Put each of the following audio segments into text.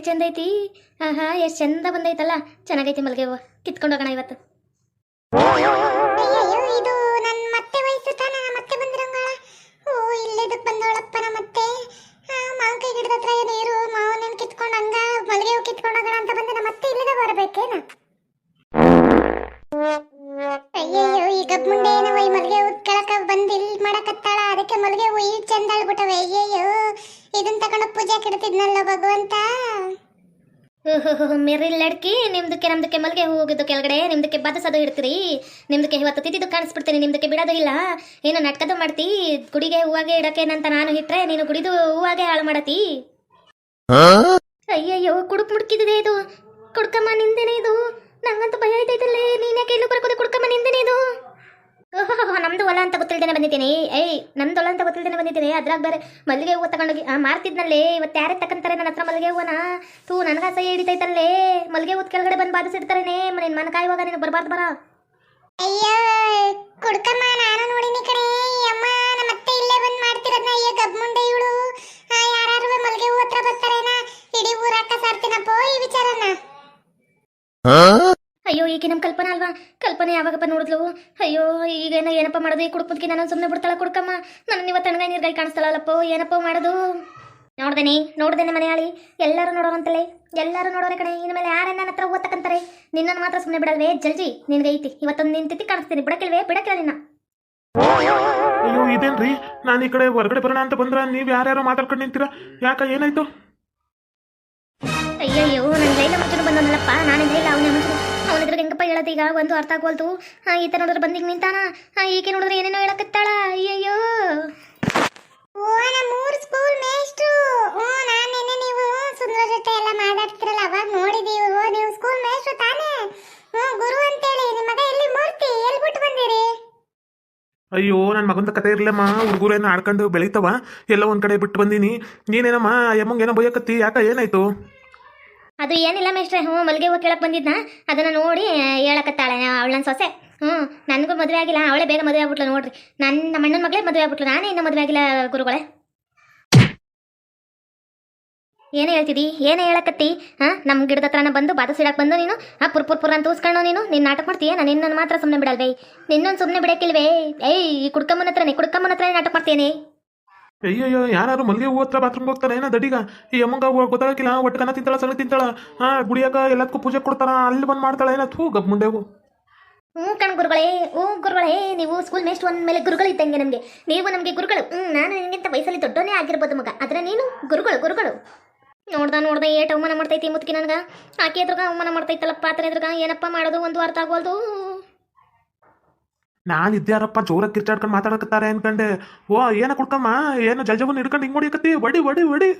ಎಷ್ಟು ಚಂದ ಐತಿ? ಆಹಾ, ಎಷ್ಟು ಚಂದ ಬಂದೈತಲ್ಲ. ಚೆನ್ನಾಗೈತಿ ಮಲ್ಗೆ ಹೂವು ಕಿತ್ಕೊಂಡು ಹೋಗೋಣ ಇವತ್ತು. ಹೂ ಈಗ ಹೂ ಅದಕ್ಕೆ ಮಲ್ಲಿಗೆ ಹೂ ಈ ಚಂದ ಅಯ್ಯಯ್ಯೋ ಇದನ್ನ ತಗೊಂಡು ಪೂಜೆ ಕೆಡ್ತಿದ್ನಲ್ಲ ಭಗವಂತ? ಮೆರಿಲ್ ಲಡ್ಕಿ, ನಿಮ್ದಕ್ಕೆ, ನಮ್ದಕ್ಕೆ ಮಲ್ಗೆ ಹೋಗಿದ್ದು ಕೆಳಗಡೆ, ನಿಮ್ದಕ್ಕೆ ಬದಸದು ಇಡ್ತೀರಿ ನಿಮ್ದಕ್ಕೆ ಇವತ್ತು ತಿದ್ದಿದ್ದು ಕಾಣಿಸ್ಬಿಡ್ತೀನಿ, ನಿಮ್ದಕ್ಕೆ ಬಿಡೋದು ಇಲ್ಲ. ಏನು ನಟ್ಕದು ಮಾಡ್ತಿ, ಗುಡಿಗೆ ಹೂವಾಗೆ ಇಡಕೇನಂತ ನಾನು ಇಟ್ರೆ ನೀನು ಗುಡಿದು ಹೂವಾಗೆ ಹಾಳು ಮಾಡತಿ ಅಯ್ಯಯ್ಯೋ, ಕುಡುಕ್ ಮುಡ್ಕಿದಿದೆ ಇದು. ಕುಡ್ಕಮ್ಮ ನಿಂದೇನೆ ಇದು. ನಂಗಂತೂ ಭಯ ಆಯ್ತೈತಲ್ಲೇ ನೀನ್ಯಾಕೆ ಇಲ್ಲೂ ಬರ್ಕೋದೆ ಕುಡ್ಕಮ್ಮ ನಿಂದೇನೆ ಇದು? ನಮ್ದು ಹೊಲ ಅಂತ ಗೊತ್ತಿಲ್ದೇನೆ ಬಂದಿದ್ದೀನಿ. ಏಯ್ ನಮ್ದು ಹೊಲ ಅಂತ ಗೊತ್ತಿಲ್ದೇನೆ ಬಂದಿದ್ದೀನಿ. ಅದ್ರಾಗ ಬೇರೆ ಮಲ್ಲಿಗೆ ಹೂವು ತಗೊಂಡೋಗಿ ಮಾರ್ತಿದ್ನಲ್ಲಿ ಇವತ್ತು ಯಾರೇ ತಕ್ಕಂತಾರೆ ನನ್ನ ಹತ್ರ ಮಲ್ಲಿಗೆ ಹೂವನ? ತೂ ನನಗ ಸಹ ಹಿಡಿತೈತಲ್ಲೇ ಮಲ್ಲಿಗೆ ಹೂತ್ ಕೆಳಗಡೆ ಬಂದು ಬಾಧಿಸಿಡ್ತಾರೇನೆ. ನಿನ್ ಮನ ಕಾಯುವಾಗ ನೀನು ಬರಬಾರ್ದು ಬರ. ಅಯ್ಯೋ ಕುಡ್ಕಮ್ಮ ನಾನು ನೋಡಿನಿ ಕಣೆ. ಅಮ್ಮ ನಮ್ಮ ಅತ್ತೆ ಇಲ್ಲೇ ಬಂದ್ ಮಾಡ್ತಿರೋದ್ನ. ಅಯ್ಯೋ ಗಬ್ ಮುಂಡೆ ಇವಳು. ಯಾರು ಮಲ್ಲಿಗೆ ಹೂ ಹತ್ರ ಬರ್ತಾರೇನ? ಇಡೀ ಊರಾಕ ಸಾರ್ತೀನಪ್ಪ ಈ ವಿಚಾರನ. ಅಯ್ಯೋ ಈಕೆ ನಮ್ಮ ಕಲ್ಪನಾ ಅಲ್ವಾ? ಕಲ್ಪನೆ ಯಾವಾಗಪ್ಪ ನೋಡಿದ್ಲು ಅಯ್ಯೋ ಈಗೇನ ಏನಪ್ಪ ಮಾಡೋದು? ಈ ಕುಡ್ಕುದ್ಕೆ ನಾನು ಸುಮ್ಮನೆ ಬಿಡ್ತಾಳ ಕುಡ್ಕಮ್ಮ. ನನ್ನ ಇವತ್ತು ತಣ್ಣಗಾಯಿ ನೀರ್ಗಾಯಿ ಕಾಣಿಸ್ತಾಳಲ್ಲಪ್ಪ ಏನಪ್ಪ ಮಾಡೋದು? ನೋಡ್ದೇನಿ ನೋಡ್ದೇನೆ ಮನೆಯಾಳಿ. ಎಲ್ಲರೂ ನೋಡೋರಂತಲೇ ಎಲ್ಲರೂ ನೋಡೋರೆ ಕಣೆ. ಇನ್ನು ಮೇಲೆ ಯಾರ ನನ್ನ ಹತ್ರ ಓದ್ತಕ್ಕಂತಾರೆ? ನಿನ್ನನ್ನು ಮಾತ್ರ ಸುಮ್ಮನೆ ಬಿಡಲ್ವೇ? ಜಲ್ಜಿ ನಿನ್ಗೆ ಐತಿ. ಇವತ್ತೊಂದು ನಿಂತಿತಿ ಕಾಣಿಸ್ತೀನಿ. ಬಿಡಕಿಲ್ವೇ ಬಿಡಕಿಲ್ಲ ನಿನ್ನ. ಅಯ್ಯೋ ಇದೇನ್ರಿ? ನಾನು ಈ ಕಡೆ ಹೊರಗಡೆ ಬರೋಣ ಅಂತ ಬಂದ್ರ ನೀವು ಯಾರ್ಯಾರೋ ಮಾತಾಡ್ಕೊಂಡು ನಿಂತೀರಾ? ಯಾಕ ಏನಾಯ್ತು? ಅಯ್ಯಯ್ಯೋ ನನ್ನ ಜೈಲ ಮುಂಚೆ ಬಂದವನಲ್ಲಪ್ಪ. ನಾನು ಜೈಲ ಅವನೇ ಮುಂಚೆ ಅವನ ಹೆಂಗಪ್ಪ ಈಗ ಒಂದು ಅರ್ಥ ಆಗೋಲ್ತು ಹಾಂ ಈತ ನೋಡಿದ್ರೆ ಬಂದಿಗೆ ನಿಂತಾನ? ಏಕೆ ಈಕೆ ನೋಡಿದ್ರೆ ಏನೇನೋ ಹೇಳಕತ್ತಾಳ? ಅಯ್ಯಯ್ಯೋ. ಓ ನಮ್ಮ ಊರ್ ಸ್ಕೂಲ್ ಮೇಸ್ಟ್ರು ಓ ನಾನು ನಿನ್ನೆ ನೀವು ಸುಂದರ ಜೊತೆ ಎಲ್ಲ ಮಾತಾಡ್ತಿರಲ್ಲ ಅವಾಗ ನೋಡಿದೀವಿ. ಓ ನೀವು ಸ್ಕೂಲ್ ಮೇಸ್ಟ್ರು ತಾನೇ? ಹ್ಞೂ ಗುರು ಅಂತೇಳಿ ನಿಮ್ಮ ಮಗ ಎಲ್ಲಿ ಮೂರ್ತಿ? ಎಲ್ಲಿ ಬಿಟ್ಟು ಬಂದಿರಿ? ಅಯ್ಯೋ ನನ್ನ ಮಗಂದ ಕತೆ ಇರ್ಲಮ್ಮ ಹುಡುಗರೇನ ಆಡ್ಕೊಂಡು ಬೆಳಿತಾವ. ಎಲ್ಲ ಒಂದ್ ಕಡೆ ಬಿಟ್ಟು ಬಂದೀನಿ. ನೀನೇನಮ್ಮ ಯಮ್ಮಂಗೇನೋ ಬೈಯಕತ್ತಿ? ಯಾಕ ಏನಾಯ್ತು? ಅದು ಏನಿಲ್ಲ ಮೇಷ್ಟ್ರೆ, ಹ್ಞೂ ಮಲ್ಲಿಗೆ ಹೂವು ಕೇಳಕ್ಕೆ ಬಂದಿದ್ನ, ಅದನ್ನು ನೋಡಿ ಹೇಳಕತ್ತಾಳೆ ಅವಳನ್ನ ಸೊಸೆ. ಹ್ಞೂ, ನನಗೂ ಮದುವೆ ಆಗಿಲ್ಲ, ಅವಳೇ ಬೇಗ ಮದುವೆ ಆಗ್ಬಿಟ್ಲ ನೋಡ್ರಿ. ನನ್ನ ನಮ್ಮ ಅಣ್ಣನ ಮಗಳೇ ಮದುವೆ ಆಗ್ಬಿಟ್ಲು, ನಾನೇ ಇನ್ನೂ ಮದುವೆ ಆಗಿಲ್ಲ ಗುರುಗಳೇ. ಏನೇ ಹೇಳ್ತಿದ್ದಿ ಏನೇ ಹೇಳಕತ್ತಿ? ಹಾಂ ನಮ್ಮ ಗಿಡದ ಹತ್ರನ ಬಂದು ಬಾತಸಿಡಕ್ಕೆ ಬಂದು ನೀನು, ಆ ಪುರ್ ಪುರ್ ಪುರ್ ಅಂತ ಊಸ್ಕೊಂಡು ನೀನು ನಿನ್ನ ನಾಟಕ ಮಾಡ್ತೀಯ? ನಾನು ನಿನ್ನನ್ನು ಮಾತ್ರ ಸುಮ್ಮನೆ ಬಿಡಲ್ವೇ? ನಿನ್ನೊಂದು ಸುಮ್ಮನೆ ಬಿಡಕ್ಕಿಲ್ವೇ? ಏಯ್, ಈ ಕುಡ್ಕಮ್ಮನ ಹತ್ರನೇ ಕುಡ್ಕಮ್ಮನ ಹತ್ರನೇ ನಾಟಕ ಮಾಡ್ತೇನೆ ಅಯ್ಯಯ್ಯೋ ಯಾರು ಮಲ್ಲಿಗೆ ಹೂ ಹತ್ರ ಬಾತ್ರೂಮ್ ಹೋಗ್ತಾರ ಏನ ದಡಿಗ ಈ ಅಮ್ಮಂಗ ಒಟ್ಟು ಕನ್ನ ತಿಂತಾಳ, ಸಣ್ಣ ತಿಂತಾಳ. ಹಾ ಗುಡಿಯಾಗ ಎಲ್ಲದಕ್ಕೂ ಪೂಜೆ ಕೊಡ್ತಾರ, ಅಲ್ಲಿ ಬಂದು ಮಾಡ್ತಾಳ ಏನ ಥೂ, ಗಪ್ ಮುಂಡೆವು ಹ್ಞೂ ಕಣ್ ಗುರುಗಳೇ, ಹ್ಞೂ ಗುರುಗಳೇ, ನೀವು ಸ್ಕೂಲ್ ನೆಕ್ಸ್ಟ್ ಒಂದ್ ಮೇಲೆ ಗುರುಗಳು ಇದ್ದಂಗೆ ನಮಗೆ. ನೀವು ನಮಗೆ ಗುರುಗಳು. ಹ್ಞೂ, ನಾನು ನಿನಗಿಂತ ವಯಸ್ಸಲ್ಲಿ ದೊಡ್ಡೋನೇ ಆಗಿರ್ಬೋದು ಮಗ. ಆದರೆ ನೀನು ಗುರುಗಳು ಗುರುಗಳು. ನೋಡ್ದ, ನೋಡ್ದೆ, ಏಟ್ ಅವಮಾನ ಮಾಡ್ತೈತಿ ಮುತ್ಕಿ ನನಗೆ. ಆಕೆ ಎದ್ರಾಗ ಅವಮಾನ ಮಾಡ್ತೈತಲ್ಲಪ್ಪ ಆತರ ಎದ್ರಾಗ ಏನಪ್ಪ ಮಾಡೋದು, ಒಂದು ಅರ್ಥ ಆಗೋಲ್ದು. ನಾನು ಇದ್ಯಾರಪ್ಪ ಜೋರಾಗಿ ಕಿರ್ಚಾಡ್ಕೊಂಡು ಮಾತಾಡಕತ್ತಾರೆ ಅನ್ಕಂಡೆ. ಓ ಏನ ಕುಡ್ಕಮ್ಮ? ಏನು ಜಲ್ಜವನ್ನ ಹಿಡ್ಕೊಂಡು ಹಿಂಗ್ ಹೊಡಿಯಕತ್ತಿ? ಒಡಿ ಒಡಿ ಒಡಿ.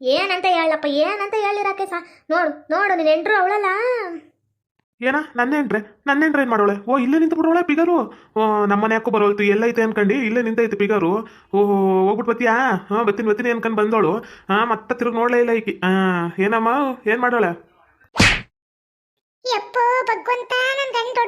ಏನಂತ ಹೇಳಪ್ಪ ಏನಂತ ಹೇಳಿ ರಾಕೇಶ ನೋಡು ನೋಡು ನೀನು ಎಂಟ್ರು ಅವಳಲ್ಲ. ಏನ? ನನ್ನೇನ್ರೆ? ನನ್ನೇನ್ರೆ ಏನು ಮಾಡೋಳೆ? ಓ, ಇಲ್ಲೇ ನಿಂತು ಬಿಡೋಳೆ ಪಿಗರು ಓ ನಮ್ಮನೆ ಯಾಕೋ ಬರೋಲ್ತು ಎಲ್ಲೈತೆ ಅನ್ಕಂಡು. ಇಲ್ಲೇ ನಿಂತೈತೆ ಪಿಗರು ಓ ಹೋಗ್ಬಿಟ್ಟು ಬತ್ತೀಯಾ? ಹಾ, ಬತ್ತೀನಿ ಬತ್ತೀನಿ ಅನ್ಕೊಂಡು ಬಂದೋಳು. ಹಾ, ಮತ್ತೆ ತಿರುಗಿ ನೋಡಲೇ ಇಲ್ಲ ಈಕಿ. ಹಾಂ, ಏನಮ್ಮ? ಏನು ಮಾಡೋಳೆ? ಭಗವಂತ, ನನ್ ಗಂಡ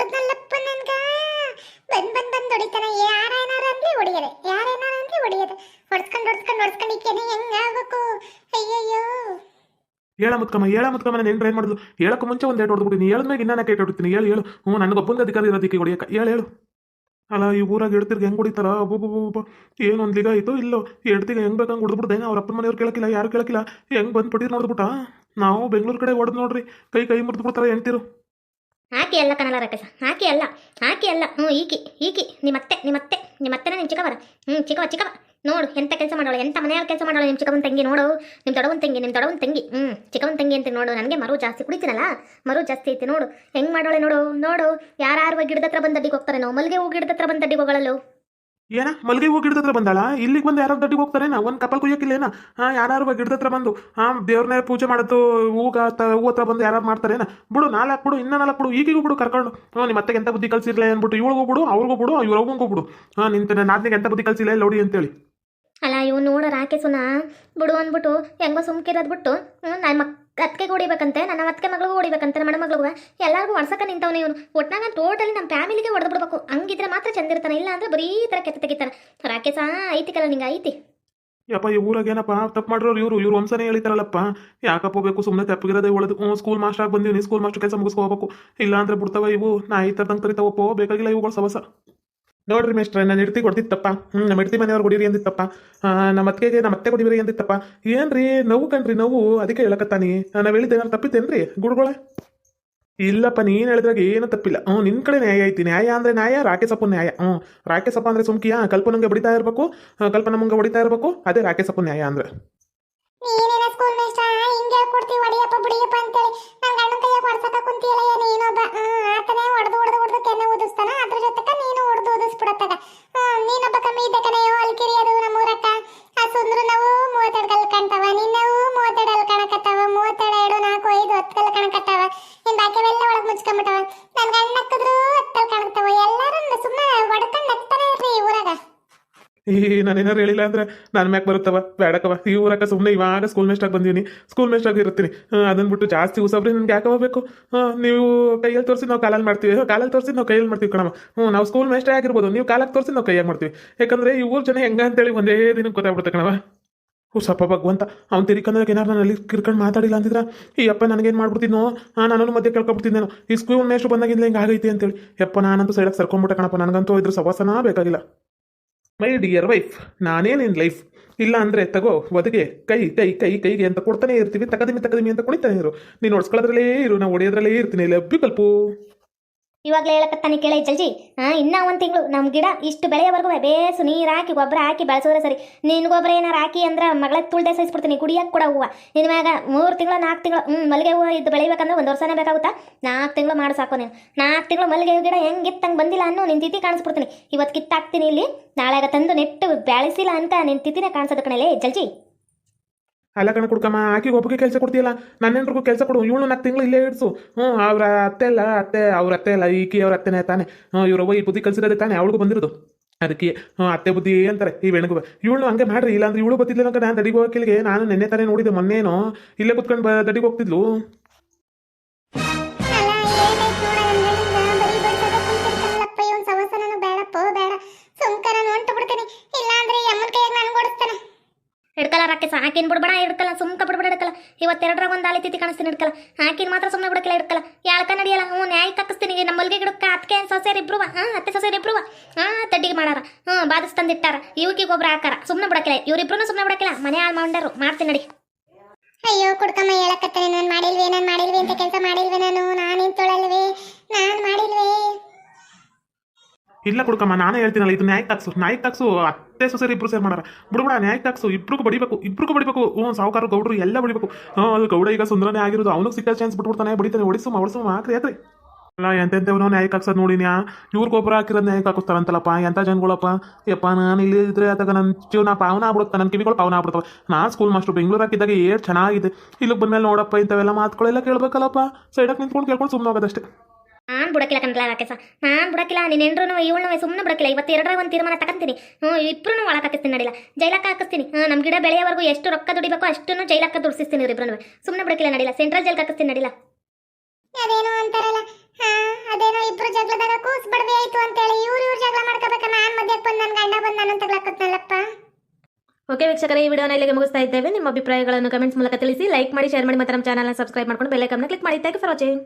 ಹೇಳ ಮುತ್ಕಮ್ಮ ಹೇಳ ಮುತ್ಕಮ್ಮ ನಾನು ಏನು ಏನು ಮಾಡಿದ್ಲು. ಹೇಳಕ್ಕೆ ಮುಂಚೆ ಒಂದು ಏಟ್ ಹೊಡ್ದ್ಬಿಟ್ಟಿನಿ ಹೇಳಿದ್ಮೇಲೆ ಇನ್ನೂ ಕೈ ಹೊಡ್ತೀನಿ ಹೇಳು ಹೇಳು ಹ್ಞೂ ನನಗೊಬ್ಬಂಗೆ ಅಧಿಕಾರ ಇರೋದಕ್ಕೆ ಹೊಡಿಯಕ್ಕೆ ಹೇಳು ಹೇಳು ಅಲ್ಲ, ಈ ಊರಾಗ ಹೇಳ್ತಿರ್ಗೆ ಹೆಂಗೆ ಹೊಡಿತಾರ? ಒಬ್ಬೊಬ್ಬೊಬ್ಬ ಏನು ಒಂದು ಲಿಗ ಆಯಿತು ಇಲ್ಲೋ? ಎಡ್ತಿಗೆ ಹೆಂಗೆ ಬೇಕಂಗೆ ಹೊಡೆದ್ಬಿಡ್ದೇನ ಅವ್ರ ಅಪ್ಪನ ಮನೆಯವ್ರು ಕೇಳಕ್ಕಿಲ್ಲ ಯಾರು ಕೇಳಕ್ಕಿಲ್ಲ ಹೆಂಗೆ ಬಂದು ಪಡೀರ್ ನೋಡ್ಬಿಟ್ಟ ನಾವು ಬೆಂಗಳೂರು ಕಡೆ ಹೊಡೆದು ನೋಡ್ರಿ. ಕೈ ಕೈ ಮುರಿದು ಬಿಡ್ತಾರೆ ಹೆಣ್ತಿರು ಹಾಕಿ ಅಲ್ಲ ಕಣಲ್ಲ ರಾಕೇಶ. ಹಾಕಿ ಅಲ್ಲ ಹಾಕಿ ಅಲ್ಲ ಹ್ಞೂ, ಈಕಿ ಈಕಿ. ನಿಮ್ಮತ್ತೆ ನಿಮ್ಮತ್ತೆ, ನಿಮ್ಮತ್ತೆನೇ ನಿಮ್ಮ ಚಿಕ್ಕವರ ಹ್ಞೂ ಚಿಕ್ಕವ ಚಿಕ್ಕವ ನೋಡು, ಎಂತ ಕೆಲಸ ಮಾಡೋಳು ಎಂತ ಮನೆಯಲ್ಲಿ ಕೆಲಸ ಮಾಡೋಳು ನಿಮ್ಮ ಚಿಕ್ಕವನ ತಂಗಿ ನೋಡು. ನಿಮ್ಮ ದೊಡವನ ತಂಗಿ ನಿಮ್ಮ ದೊಡವನ ತಂಗಿ ಹ್ಞೂ ಚಿಕ್ಕವನ ತಂಗಿ ಅಂತ ನೋಡು, ನನಗೆ ಮರು ಜಾಸ್ತಿ ಕುಡಿತೀನಲ್ಲ ಮರು ಜಾಸ್ತಿ ಐತಿ ನೋಡು. ಹೆಂಗೆ ಮಾಡೋಳೆ ನೋಡು ನೋಡು ಯಾರು ಗಿಡದ ಹತ್ರ ಬಂದು ಅಡ್ಡಿಗೆ ಹೋಗ್ತಾರೆ ನಾವು ಮಲ್ಲಿಗೆ ಹೂ ಗಿಡದ ಹತ್ರ ಬಂದು ಅಡ್ಡಿಗೆ ಹೋಗಳಲ್ಲೋ? ಏನ, ಮಲ್ಗೆ ಹೂ ಗಿಡದ ಹತ್ರ ಬಂದಾಳ? ಇಲ್ಲಿಗೆ ಬಂದು ಯಾರು ದಡ್ಡಿಗೆ ನಾ ಒಂದು ಕಪಲ್ ಕುಯ್ಯಕ್ಕಿಲ್ಲೇನ ಹಾ ಯಾರು ಗಿಡದ ಹತ್ರ ಬಂದು, ಹಾಂ ದೇವ್ರನ್ನೇ ಪೂಜೆ ಮಾಡೋದು, ಹೂಗ ಹೂ ಹತ್ರ ಬಂದು ಯಾರು ಮಾಡ್ತಾರೇನ ಬಿಡು, ನಾಲ್ಕು ಬಿಡು, ಇನ್ನೂ ನಾಲ್ಕು ಬಿಡು, ಈಗಿಗೂ ಬಿಡು ಕರ್ಕೊಂಡು. ಹ್ಞೂ ನಿಮ್ಮ ಮತ್ತೆ ಎಂತ ಬುದ್ಧಿ ಕಲ್ಸಿರ್ಲಿ ಅಂದ್ಬಿಟ್ಟು, ಇವಳಿಗೂ ಬಿಡು, ಅವ್ರಿಗೂ ಬಿಡು, ಇವ್ರಿಗೂ ಬಿಡು ಹಾ, ನಿಂತ ನಾದ್ನಿಗೆ ಎಂತ ಬುದ್ಧಿ ಕಲ್ಸಿಲ್ಲ ನೋಡಿ ಅಂತೇಳಿ. ಅಲ್ಲ ಇವ್ ನೋಡ ಸುನಾ ಬಿಡು ಅಂದ್ಬಿಟ್ಟು ಹೆಂಗೋ ಸುಮ್ಕಿರೋದ್ ಬಿಟ್ಟು ನನ್ನ ಮಕ್ ಅತ್ತಿಗೆ ಹೊಡಿಬೇಕಂತೆ, ನನ್ನ ಅತ್ತಿಗೆ ಮಗಳಿಗೂ ಹೊಡಿಬೇಕಂತೆ ಮೇಡಮ್ ಮಗಳಿಗೂ ಎಲ್ಲರಿಗೂ ಹೊಡ್ಸಕ್ಕೆ ನಿಂತವನೇ ಇವನು. ಒಟ್ನಾಗ ಟೋಟಲಿ ನಮ್ಮ ಫ್ಯಾಮಿಲಿಗೆ ಹೊಡೆದು ಬಿಡ್ಬೇಕು ಹಂಗಿದ್ರೆ ಮಾತ್ರ ಚಂದ ಇರ್ತಾನೆ, ಇಲ್ಲ ಅಂದ್ರೆ ಬರೀ ಥರ ಕೆತ್ತ ತೆಗಿತಾನೆ ರಾಕೇಶ, ಐತಿ ಕಲ ನಿಂಗೆ, ಐತಿ. ಯಪ್ಪ, ಈ ಊರಾಗ ಏನಪ್ಪ? ತಪ್ಪು ಮಾಡಿರೋರು ಇವರು, ಇವ್ರು ವಂಶನೇ ಹೇಳಿತಾರಲ್ಲಪ್ಪ. ಯಾಕಪ್ಪ ಬೇಕು ಸುಮ್ಮನೆ ತಪ್ಪಿಗಿರೋದೇ ಒಳದು ಸ್ಕೂಲ್ ಮಾಸ್ಟರ್ ಆಗಿ ಬಂದೀನಿ ಸ್ಕೂಲ್ ಮಾಸ್ಟರ್ ಕೆಲಸ ಮುಗಿಸ್ಕೋಬೇಕು. ಇಲ್ಲ ಅಂದ್ರೆ ಬಿಡ್ತಾವ ಇವು. ನಾ ಈ ಥರದಂಗೆ ಕರಿತಾವಪ್ಪ, ಬೇಕಾಗಿಲ್ಲ ಇವುಗಳು ಸವಸ. ನೋಡ್ರಿ ಮಿಸ್ಟ್ರ ನಾನು ಹಿಡ್ತಿ ಕೊಡ್ತಿತ್ತಪ್ಪ. ಹ್ಞೂ ನಮ್ಮ ಇಡ್ತಿ ಮನೆಯವ್ರು ಕುಡೀರಿ ಅಂದಿತ್ತಪ್ಪ. ನಮ್ಮ ಅತ್ತಿಗೆಗೆ ನಮ್ಮ ಅತ್ತೆ ಕುಡಿಬಿರಿ ಅಂದಿತ್ತಪ್ಪ. ಏನ್ರಿ, ನೋವು ಕಣ್ರಿ, ನೋವು, ಅದಕ್ಕೆ ಹೇಳಕತ್ತಾನಿ. ನಾನು ಹೇಳಿದ್ದೆ ಏನಾರು ತಪ್ಪಿತ್ತೇನ್ರಿ, ಗುಡುಗಳ? ಇಲ್ಲಪ್ಪ, ನೀನು ಹೇಳಿದ್ರಾಗ ಏನು ತಪ್ಪಿಲ್ಲ. ಹ್ಞೂ ನಿನ್ನ ಕಡೆ ನ್ಯಾಯ ಐತಿ. ನ್ಯಾಯ ಅಂದರೆ ನ್ಯಾಯ ರಾಕೇಶಪ್ಪ ನ್ಯಾಯ. ಹ್ಞೂ ರಾಕೇಶಪ್ಪ ಅಂದ್ರೆ ಸುಮ್ಕಿಯಾ? ಕಲ್ಪನಂಗೆ ಬಡಿತಾ ಇರಬೇಕು? ಕಲ್ಪನ ಮುಂಗೆ ಹೊಡಿತಾ ಇರಬೇಕು? ಅದೇ ರಾಕೇಶಪ್ಪ ನ್ಯಾಯ ಅಂದ್ರೆ ನೀನೇನ ಸ್ಕೂಲ್ ಮೇಸ್ಟ್ರ ಹಿಂಗೆ ಕೊಡ್ತೀವಿ ಹೊಡಿಯಪ್ಪ ಬಿಡಿಯಪ್ಪ ಅಂತೇಳಿ. ನನ್ನ ಗಂಡನ ಕೈಯಾಗ ಹೊಡ್ಸಕ ಕುಂತಿಯಲ್ಲ, ಏನು ಒಬ್ಬ ಆತನೇ ಹೊಡೆದು ಹೊಡೆದು ಹೊಡೆದು ಕೆನ್ನೆ ಊದಿಸ್ತಾನ ಅದ್ರ ಜೊತೆಗೆ ನೀನು ಹೊಡೆದು ಊದಿಸ್ಬಿಡತ್ತಾಗ ನೀನೊಬ್ಬ ಕಮ್ಮಿ ಇದ್ದ ಕಣೆಯೋ ಅಲ್ಕಿರಿ ಅದು ನಮ್ಮೂರಕ್ಕ ಆ ಸುಂದ್ರು ನಾವು ಮೂವತ್ತೆರಡು ಕಲ್ ಕಾಣ್ತಾವ ನಿನ್ನವು ಮೂವತ್ತೆರಡು ಅಲ್ಲಿ ಕಾಣಕತ್ತಾವ ಮೂವತ್ತೆರಡು ಎರಡು ನಾಲ್ಕು ಐದು ಹತ್ತು ಕಲ್ ಕಾಣಕತ್ತಾವ ನಿನ್ ಬಾಕಿವೆಲ್ಲ ಒಳಗೆ ಮುಚ್ಕೊಂಬಿಟ್ಟವ ನನ್ನ ಗಂಡ ನಕ್ಕದ್ರು ಹತ್ತಲ್ ಕಾಣಕತ್ತಾವ ಎಲ್ಲರೂ ಸುಮ್ಮನೆ ಹೊಡ್ಕೊಂಡು ನಗ್ತಾನೆ ಇರ್ರಿ ಈ ಊರಾಗ ಈ ಏನಾರು ಹೇಳಿಲ್ಲ ಅಂದ್ರೆ ನಾನು ಮ್ಯಾಕ್ ಬರುತ್ತವ? ಬೇಡಕವ ಈ ಊರಕ್ಕ ಸುಮ್ಮನೆ ಇವಾಗ ಸ್ಕೂಲ್ ಮೇಸ್ಟಾಗಿ ಬಂದೀನಿ. ಸ್ಕೂಲ್ ಮೇಸ್ಟಾಗಿ ಇರ್ತೀನಿ. ಅದನ್ನ ಬಿಟ್ಟು ಜಾಸ್ತಿ ಉಸಬ್ರಿ ನನ್ಗೆ ಯಾಕೆ ಹೋಗ್ಬೇಕು ನೀವು ಕೈಯಲ್ಲಿ ತೋರಿಸಿ ನಾವು ಕಾಲಲ್ಲಿ ಮಾಡ್ತೀವಿ. ಕಾಲಲ್ಲಿ ತೋರಿಸಿ ನಾವು ಕೈಯಲ್ಲಿ ಮಾಡ್ತೀವಿ ಕಣಮ್ಮ ಹ್ಞೂ ನಾವು ಸ್ಕೂಲ್ ಮೇಸ್ಟೇ ಆಗಿರ್ಬೋದು. ನೀವು ಕಾಲಕ್ಕೆ ತೋರಿಸಿ ನಾವು ಕೈಯಾಗಿ ಮಾಡ್ತೀವಿ. ಯಾಕಂದ್ರೆ ಈ ಊರು ಜನ ಹೆಂಗ ಅಂತೇಳಿ ಒಂದೇ ದಿನಕ್ಕೆ ಗೊತ್ತಾಗ್ಬಿಡುತ್ತೆ ಕಣವ ಸಪ್ಪ ಭಗವಂತ. ಅವ್ನು ತಿರ್ಕಂದ್ರೆ ಏನಾರು ನಾನು ಅಲ್ಲಿ ಕಿರ್ಕೊಂಡು ಮಾತಾಡಿಲ್ಲ ಅಂತಿದ್ರ ಈ ಅಪ್ಪ ನನಗೇನು ಮಾಡ್ಬಿಡ್ತಿದ್ನೋ? ಹಾಂ ನಾನು ಮಧ್ಯೆ ಕೇಳ್ಕೊಬಿಡ್ತಿದ್ದೇನೋ ಈ ಸ್ಕೂಲ್ ಮೇಸ್ಟ್ರು ಬಂದಾಗಿಂದ ಹಿಂಗೆ ಆಗೈತಿ ಅಂತೇಳಿ. ಯಪ್ಪ, ನಾನಂತೂ ಸೈಡಕ್ಕೆ ಸರ್ಕೊಂಡ್ಬಿಟ್ಟೆ ಕಣಪ್ಪ. ನನಗಂತೂ ಇದ್ರ ಸವಾಸನ ಬೇಕಾಗಿಲ್ಲ. ಮೈ ಡಿಯರ್ ವೈಫ್ ನಾನೇ ನಿನ್ನ ಲೈಫ್ ಇಲ್ಲ ಅಂದರೆ ತಗೋ, ಒದಗೆ, ಕೈ ಕೈ ಕೈ, ಕೈಗೆ ಅಂತ ಕೊಡ್ತಾನೆ ಇರ್ತೀವಿ ತಕದಿಮಿ ತಕದಿಮಿ ಅಂತ ಕುಣಿತಾನೆ ಇರು. ನೀನು ಹೊಡ್ಸ್ಕೊಳ್ಳೋದ್ರಲ್ಲೇ ಇರು ನಾವು ಹೊಡೆಯೋದ್ರಲ್ಲೇ ಇರ್ತೀನಿ ಲಬ್ಬಿ ಕಲ್ಪು ಇವಾಗಲೇ ಹೇಳಕತ್ತಾನೆ ಕೇಳಿ ಜಲ್ಜಿ. ಹಾಂ ಇನ್ನ ಒಂದು ತಿಂಗಳು ನಮ್ಮ ಗಿಡ ಇಷ್ಟು ಬೆಳೆಯವರೆಗೂ ಬೇಸು, ನೀರು ಹಾಕಿ ಗೊಬ್ಬರ ಹಾಕಿ ಬೆಳೆಸೋದ್ರೆ ಸರಿ. ನಿನ್ನ ಗೊಬ್ಬರ ಏನಾರು ಹಾಕಿ ಅಂದ್ರೆ ಮಗಳ ತುಳ್ದೆ ಸಹಿಸ್ಬಿಡ್ತೀನಿ ಕುಡಿಯಕ್ಕೆ ಕೂಡ ಹೂವು. ಇನ್ನು ಮ್ಯಾಗ ಮೂರು ತಿಂಗಳು ನಾಲ್ಕು ತಿಂಗಳು ಹ್ಞೂ ಮಲ್ಲಿಗೆ ಹೂವು ಇದು ಬೆಳಿಬೇಕಂದ್ರೆ ಒಂದು ವರ್ಷನೇ ಬೇಕಾಗುತ್ತಾ? ನಾಲ್ಕು ತಿಂಗಳು ಮಾಡಿ ಸಾಕು ನೀನು. ನಾಲ್ಕು ತಿಂಗಳು ಮಲ್ಲಿಗೆ ಗಿಡ ಹೆಂಗಿತ್ತಂಗೆ ಬಂದಿಲ್ಲ ಅನ್ನೋ ನಿನ್ನ ತಿಥಿ ಕಾಣಿಸ್ಬಿಡ್ತೀನಿ. ಇವತ್ತು ಕಿತ್ತಾಕ್ತೀನಿ ಇಲ್ಲಿ. ನಾಳೆಗ ತಂದು ನೆಟ್ಟು ಬೆಳೆಸಿಲ್ಲ ಅಂತ ನಿನ್ನ ತಿಥಿನೇ ಕಣಲೇ ಜಲ್ಜಿ. ಅಲ್ಲ ಕಣ ಕುಡ್ಕಮ್ಮ ಆಕಿ ಒಬ್ಬಗೆ ಕೆಲಸ ಕೊಡ್ತೀಯಲ್ಲ? ನನ್ನೆಂಟ್ರಿಗೂ ಕೆಲಸ ಕೊಡು. ಇವಳು ನಾಲ್ಕು ತಿಂಗಳು ಇಲ್ಲೇ ಇಡ್ಸು ಹ್ಞೂ, ಅವ್ರ ಅತ್ತೆ ಅಲ್ಲ, ಅತ್ತೆ, ಅವ್ರ ಅತ್ತೆ ಅಲ್ಲ ಈಕಿ ಅವ್ರ ಅತ್ತೆನೇ ತಾನೆ. ಇವ್ರವ್ವ ಈ ಬುದ್ಧಿ ಕಲ್ಸಿರೋದೇ ತಾನೆ, ಅವಳಿಗೂ ಬಂದಿರೋದು. ಅದಕ್ಕೆ ಅತ್ತೆ ಬುದ್ಧಿ ಅಂತಾರೆ ಈ ಬೆಣಗು ಇವಳು ಹಂಗೆ ಮಾಡ್ರಿ, ಇಲ್ಲಾಂದ್ರೆ ಇವಳು ಅಂತ ನಾನು ದಡಿಗೆ ಹೋಗಿಲ್ಗೆ ನಾನು ನೆನ್ನೆ ತಾನೇ ನೋಡಿದ್ದೆ ಮೊನ್ನೇನೋ. ಇಲ್ಲೇ ಕುತ್ಕೊಂಡು ಬ, ದಡಿಗೆ ಹೋಗ್ತಿದ್ಲು. ಆಕಿನ ಬಿಡ್ಬೇಡ ಹಿಡ್ಕಲ್ಲ, ಸುಮ್ಕ ಬಿಡ್ಬೇಡ ಹಿಡ್ಕಲ್ಲ. ಇವತ್ತೆರಡರಾಗ ಒಂದು ಆಲಿ ತಿತಿ ಕಾಣಿಸ್ತೀನಿ ಹಿಡ್ಕಲ್ಲ. ಆಕಿನ ಮಾತ್ರ ಸುಮ್ಮನೆ ಬಿಡಕಲ್ಲ ಹಿಡ್ಕಲ್ಲ. ಯಾಳ್ಕ ನಡಿಯಲ್ಲ? ಹ್ಞೂ, ನ್ಯಾಯ ತಕ್ಕಿಸ್ತೀನಿ. ನಮ್ಮ ಮಲ್ಗೆ ಗಿಡಕ್ಕೆ ಅದಕ್ಕೆ ಸೊಸೆಯರ್ ಇಬ್ರು ಹಾಂ, ಅತ್ತೆ ಸೊಸೆಯರ್ ಇಬ್ರು ಹಾಂ, ತಡ್ಡಿಗೆ ಮಾಡಾರ. ಹ್ಞೂ ಬಾಧಿಸ್ತಂದಿಟ್ಟಾರ ಇವಕ್ಕೆ ಗೊಬ್ಬರ ಹಾಕಾರ. ಸುಮ್ಮನೆ ಬಿಡಕ್ಕಿಲ್ಲ. ಇವರಿಬ್ರು ಸುಮ್ಮನೆ ಬಿಡಕ್ಕಿಲ್ಲ. ಮನೆ ಹಾಳು ಮಾಡ್ಯಾರು ಮಾಡ್ತೀನಿ ನಡಿ. ಅಯ್ಯೋ, ಕುಡ್ಕಮ್ಮ, ಹೇಳಕತ್ತಾನೆ. ನಾನು ಮಾಡಿಲ್ವೇ? ನಾನು ಮಾಡಿಲ್ವೇ? ಅಂತ ಕೆಲಸ ಮಾಡಿಲ್ವೇ ನಾನು? ನಾನು ನಿಂತೊಳಲ್ವೇ ನಾನು ಮಾಡಿಲ್ವೇ? ಇಲ್ಲ ಕುಡ್ಕಮ್ಮ, ನಾನೇ ಹೇಳ್ತೀನಲ್ಲ, ಇದು ನ್ಯಾಯ ತಾಕ್ಸು ನ್ಯಾಯ ತಾಕ್ಸು ಅತ್ತೆ ಸೊಸೆರಿ ಇಬ್ರು ಸೇರ್ ಮಾಡಾರ. ಬಿಡ್ಬಿಡ ನ್ಯಾಯ ತಾಕ್ಸು ಇಬ್ರಿಗೂ ಬಡಿಬೇಕು ಇಬ್ರಿಗೂ ಬಡಿಬೇಕು, ಹ್ಞೂ ಸಾವುಕಾರ ಗೌಡ್ರು ಎಲ್ಲ ಬಡಿಬೇಕು. ಹಾಂ ಅದು ಗೌಡ ಈಗ ಸುಂದರನೇ ಆಗಿರೋದು, ಅವನಿಗೆ ಸಿಕ್ಕ ಚಾನ್ಸ್ ಬಿಟ್ಬಿಡ್ತಾನೆ, ಬಡಿತಾನೆ ಹೊಡಿಸು ಹೊಡಿಸು ಹಾಕ್ರಿ ಯಾಕ್ರಿ ಅಲ್ಲ, ಎಂತೆಂಥವ್ನೋ ನ್ಯಾಯಕ್ಕೆ ಹಾಕ್ಸೋದು ನೋಡಿನ ಇವ್ರ ಗೊಬ್ಬರ ಹಾಕಿರೋದು ನ್ಯಾಯಕ್ಕೆ ಹಾಕಿಸ್ತಾರಂತಲ್ಲಪ್ಪ ಎಂಥ ಜನಗಳಪ್ಪ? ಯಪ್ಪ, ನಾನು ಇಲ್ಲಿ ಇದ್ರೆ ಅದಾಗ ನನ್ನ ಜೀವನ ಪಾವನ ಆಗ್ಬಿಡುತ್ತೆ ನನ್ನ ಕಿವಿಗಳು ಪಾವನ ಆಗ್ಬಿಡ್ತವೆ. ನಾನು ಸ್ಕೂಲ್ ಮಾಸ್ಟರ್ ಬೆಂಗಳೂರು ಹಾಕಿದಾಗ ಏಟ್ ಚೆನ್ನಾಗಿದೆ? ಇಲ್ಲಿಗೆ ಬಂದ್ಮೇಲೆ ನೋಡಪ್ಪ, ಇಂಥವೆಲ್ಲ ಮಾತುಗಳೆಲ್ಲ ಕೇಳಬೇಕಲ್ಲಪ್ಪ. ಸೈಡಕ್ಕೆ ನಿಂತ್ಕೊಂಡು ಕೇಳ್ಕೊಂಡು ಸುಮ್ಮನೆ ಹೋಗೋದಷ್ಟೇ. ನಾನು ಬಿಡಕ್ಕಿಲ್ಲ ಕಣ್ಲ ರಾಕೇಶ ನಾನು ಬಿಡಕ್ಕಿಲ್ಲ ನೀನು ಎಂಡ್ರು ಇವಳು ಸುಮ್ಮನೆ ಬಿಡಕ್ಕಿಲ್ಲ ಇವತ್ತು ಎರಡರ ಒಂದು ತೀರ್ಮಾನ ತಗೊಂತೀನಿ ಹ್ಞೂ ಇಬ್ರು ಒಳಗೆ ಹಾಕಿಸ್ತೀನಿ ನಡಿಲ್ಲ ಜೈಲಕ್ಕೆ ಹಾಕಿಸ್ತೀನಿ. ನಮ್ಮ ಗಿಡ ಬೆಳೆಯವರೆಗೂ ಎಷ್ಟು ರೊಕ್ಕ ದುಡಿಬೇಕು ಅಷ್ಟನ್ನು ಜೈಲಕ್ಕೆ ದುಡಿಸ್ತೀನಿ ಇವ್ರಿಬ್ರು ಸುಮ್ಮನೆ ಬಿಡಕ್ಕಿಲ್ಲ ನಡಿಲ್ಲ ಸೆಂಟ್ರಲ್ ಜೈಲ್ಗೆ ಹಾಕಿಸ್ತೀನಿ ನಡಿಲ್ಲ ಅದೇನೋ ಅಂತಾರಲ್ಲ. ಹಾ ಅದೇನೋ ಇಬ್ರು ಜಗಳದಾಗ ಕೂಸ್ ಬಡವೆ ಆಯ್ತು ಅಂತೇಳಿ ಇವ್ರು ಇವ್ರು ಜಗಳ ಮಾಡ್ಕೋಬೇಕ. ನಾನು ಮಧ್ಯಕ್ಕೆ ಬಂದು ನನ್ನ ಗಂಡ ಬಂದು ನಾನು ತಗ್ಲಾಕತ್ನಲ್ಲಪ್ಪ. ಓಕೆ ವೀಕ್ಷಕರೇ ಈ ವಿಡಿಯೋನ ಇಲ್ಲಿಗೆ ಮುಗಿಸ್ತಾ ಇದ್ದೇವೆ. ನಿಮ್ಮ ಅಭಿಪ್ರಾಯಗಳನ್ನು ಕಮೆಂಟ್ಸ್ ಮೂಲಕ ತಿಳಿಸಿ ಲೈಕ್ ಮಾಡಿ ಶೇರ್ ಮಾಡಿ ಮತ್ತು ನಮ್ಮ ಚಾನಲ್ನ ಸಬ್ಸ್ಕ್ರೈಬ್ ಮಾಡ್ಕೊಂಡು ಬೆಲ್ಲೈಕನ್ನ ಕ್ಲಿಕ್ ಮಾಡಿ. Thank you for watching